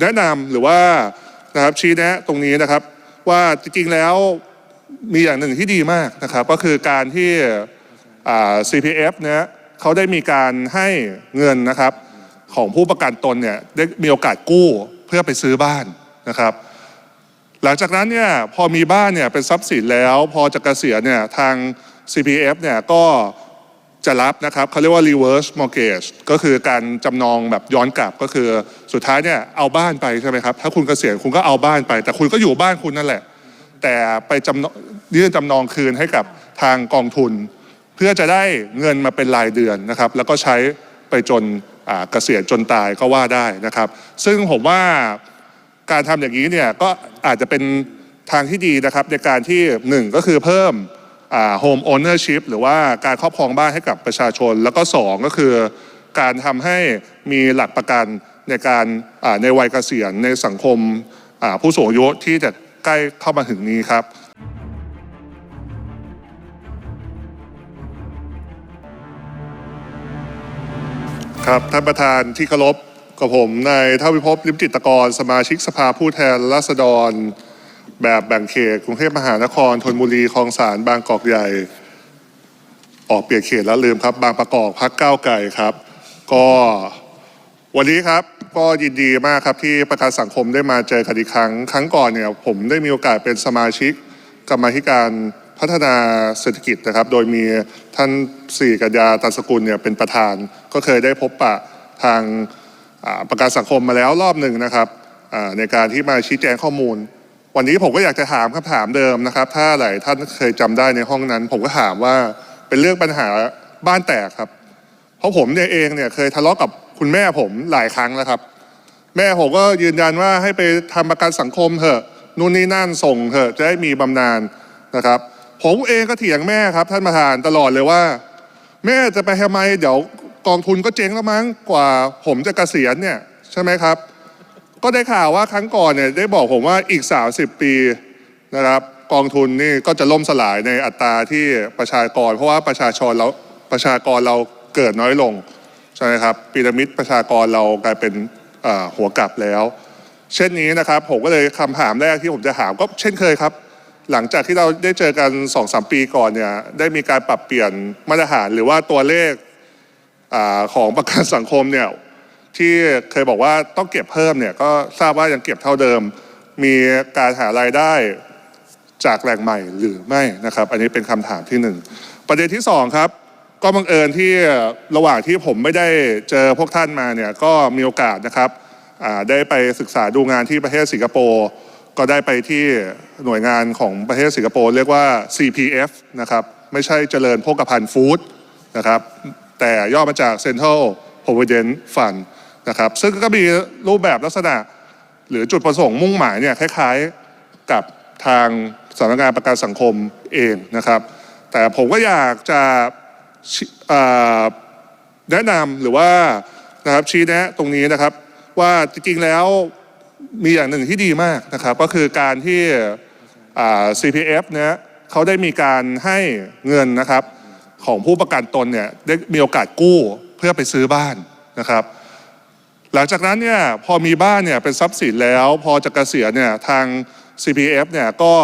แนะนำหรือว่านะครับชี้แนะตรงนี้นะครับ ว่าจริงๆแล้วมีอย่างหนึ่งที่ดีมากนะครับ ก็คือการที่อ่า CPF เนี่ยเขาได้มีการให้เงินนะครับ ของผู้ประกันตนเนี่ยได้มีโอกาสกู้เพื่อไปซื้อบ้านนะครับ หลังจากนั้นเนี่ยพอมีบ้านเนี่ยเป็นทรัพย์สินแล้ว พอจะเกษียณเนี่ยทาง CPF เนี่ยก็ จะรับนะครับเขาเรียกว่า reverse mortgage ก็คือการจำนองแบบย้อนกลับก็คือสุดท้ายเนี่ยเอาบ้านไปใช่ไหมครับ ถ้าคุณเกษียณคุณก็เอาบ้านไป แต่คุณก็อยู่บ้านคุณนั่นแหละ แต่ไปจำนองยื่นจำนองคืนให้กับทางกองทุน เพื่อจะได้เงินมาเป็นรายเดือนนะครับ แล้วก็ใช้ไปจนเกษียณจนตายก็ว่าได้นะครับ ซึ่งผมว่าการทำอย่างนี้เนี่ยก็อาจจะเป็นทางที่ดีนะครับในการที่หนึ่งก็คือเพิ่ม โฮมโอเนอร์ชิพหรือว่าการครอบครองบ้านให้กับประชาชน แล้วก็สองก็คือการทำให้มีหลักประกันในการในวัยเกษียณในสังคมผู้สูงอายุที่จะใกล้เข้ามาถึงนี้ครับครับ ท่านประธานที่เคารพกับผมนายเท่าวิภพลิมจิตกร สมาชิกสภาผู้แทนราษฎร แบบแบ่งเขตกรุงเทพมหานครธนบุรีคลองสารบางกอกใหญ่ ออกเปลี่ยนเขตแล้วลืมครับ บางประกอบพักก้าวไก่ครับ ก็วันนี้ครับก็ยินดีมากครับที่ประกันสังคมได้มาเจอกันอีกครั้ง ครั้งก่อนเนี่ยผมได้มีโอกาสเป็นสมาชิกกรรมธิการพัฒนาเศรษฐกิจนะครับ โดยมีท่านสี่กัญญาตันสกุลเนี่ยเป็นประธาน ก็เคยได้พบปะทางประกันสังคมมาแล้วรอบหนึ่งนะครับในการที่มาชี้แจงข้อมูล วันนี้ผมก็อยากจะถามคำถามเดิมนะครับ ถ้าหลายท่านเคยจำได้ในห้องนั้น ผมก็ถามว่าเป็นเรื่องปัญหาบ้านแตกครับ เพราะผมเนี่ยเองเนี่ยเคยทะเลาะกับคุณแม่ผมหลายครั้งแล้วครับ แม่ผมก็ยืนยันว่าให้ไปทำประกันสังคมเถอะนู่นนี่นั่นส่งเถอะจะได้มีบำนาญนะครับ ผมเองก็เถียงแม่ครับ ท่านประธานตลอดเลยว่า แม่จะไปทำไมเดี๋ยวกองทุนก็เจ๊งแล้วมั้งกว่าผมจะเกษียณเนี่ยใช่ไหมครับ ก็ได้ข่าวว่าครั้งก่อนเนี่ยได้บอกผมว่าอีก 30 ปีนะครับกองทุนนี่ก็จะล่มสลายในอัตราที่ประชากร เพราะว่าประชาชนเราประชากรเราเกิดน้อยลงใช่ไหมครับพีระมิดประชากรเรากลายเป็นหัวกลับแล้ว เช่นนี้นะครับผมก็เลยคำถามแรกที่ผมจะถามก็เช่นเคยครับ หลังจากที่เราได้เจอกัน2อสปีก่อนเนี่ยได้มีการปรับเปลี่ยนมาตรฐานหรือว่าตัวเลขอของประกันสังคมเนี่ย ที่เคยบอกว่าต้องเก็บเพิ่มเนี่ยก็ทราบว่ายังเก็บเท่าเดิม มีการหารายได้จากแหล่งใหม่หรือไม่นะครับ อันนี้เป็นคำถามที่หนึ่งประเด็นที่สองครับ ก็บังเอิญที่ระหว่างที่ผมไม่ได้เจอพวกท่านมาเนี่ยก็มีโอกาสนะครับได้ไปศึกษาดูงานที่ประเทศสิงคโปร์ก็ได้ไปที่หน่วยงานของประเทศสิงคโปร์เรียกว่า CPF นะครับไม่ใช่เจริญโภคภัณฑ์ฟู้ดนะครับแต่ย่อมาจาก Central Provident Fund นะครับซึ่งก็มีรูปแบบลักษณะ หรือจุดประสงค์มุ่งหมายเนี่ยคล้ายๆกับทางสำนักงานประกันสังคมเองนะครับ แต่ผมก็อยากจะแนะนำหรือว่านะครับชี้แนะตรงนี้นะครับ ว่าจริงๆแล้วมีอย่างหนึ่งที่ดีมากนะครับ ก็คือการที่ CPF เนี่ยเขาได้มีการให้เงินนะครับของผู้ประกันตนเนี่ยได้มีโอกาสกู้เพื่อไปซื้อบ้านนะครับ หลังจากนั้นเนี่ยพอมีบ้านเนี่ยเป็นทรัพย์สินแล้ว พอจะเกษียณเนี่ยทาง CPF เนี่ยก็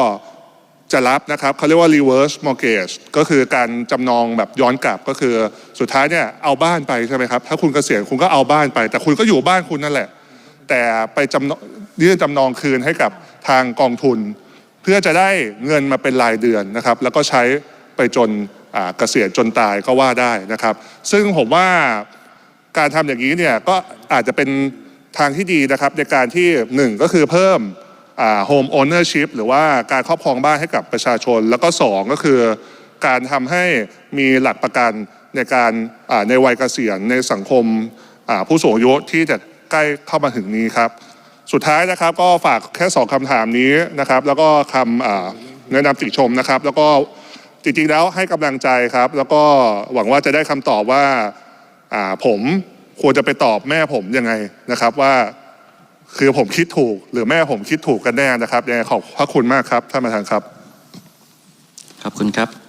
จะรับนะครับเขาเรียกว่า reverse mortgage ก็คือการจำนองแบบย้อนกลับก็คือสุดท้ายเนี่ยเอาบ้านไปใช่ไหมครับ ถ้าคุณเกษียณคุณก็เอาบ้านไป แต่คุณก็อยู่บ้านคุณนั่นแหละ แต่ไปจำยื่นจำนองคืนให้กับทางกองทุน เพื่อจะได้เงินมาเป็นรายเดือนนะครับ แล้วก็ใช้ไปจนเกษียณจนตายก็ว่าได้นะครับ ซึ่งผมว่า การทำอย่างนี้เนี่ยก็อาจจะเป็นทางที่ดีนะครับในการที่หนึ่งก็คือเพิ่มโฮมโอเนอร์ชิพหรือว่าการครอบครองบ้านให้กับประชาชน แล้วก็สองก็คือการทำให้มีหลักประกันในการในวัยเกษียณในสังคมผู้สูงอายุที่จะใกล้เข้ามาถึงนี้ครับ สุดท้ายนะครับก็ฝากแค่สองคำถามนี้นะครับ แล้วก็คำแนะนำติชมนะครับ แล้วก็จริงๆแล้วให้กำลังใจครับ แล้วก็หวังว่าจะได้คำตอบว่า ผมควรจะไปตอบแม่ผมยังไงนะครับว่าคือผมคิดถูก หรือแม่ผมคิดถูกกันแน่นะครับยังไงขอบพระคุณมากครับท่านประธานครับ ขอบคุณครับ